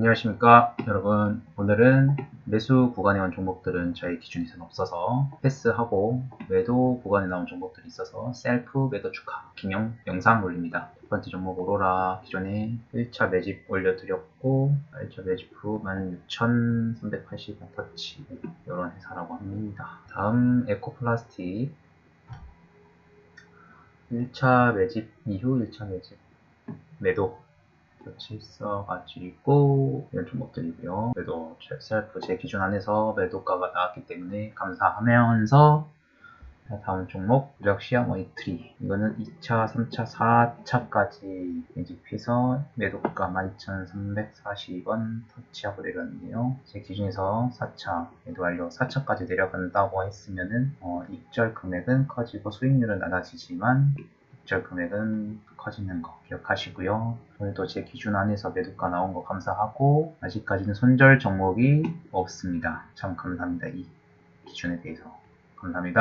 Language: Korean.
안녕하십니까 여러분. 오늘은 매수 구간에 온 종목들은 저희 기준에서는 없어서 패스하고 매도 구간에 나온 종목들이 있어서 셀프 매도 축하 기념 영상 올립니다. 첫 번째 종목 오로라. 기존에 1차 매집 올려드렸고 1차 매집 후 16,380원 터치 이런 회사라고 합니다. 다음 에코플라스틱. 1차 매집 이후 1차 매집 매도 있어가지고 이런 종목들이고요. 매도 셀프 제 기준 안에서 매도가가 나왔기 때문에 감사하면서 다음 종목 무적 시야 모니트리 이거는 2차, 3차, 4차까지 매집해서 매도가 12,340원 터치하고 내렸는데요. 제 기준에서 4차 매도 완료 4차까지 내려간다고 했으면은 어, 입절 금액은 커지고 수익률은 낮아지지만 입절 금액은 커지는 거 기억하시고요. 오늘도 제 기준 안에서 매도가 나온 거 감사하고 아직까지는 손절 종목이 없습니다. 참 감사합니다. 이 기준에 대해서 감사합니다.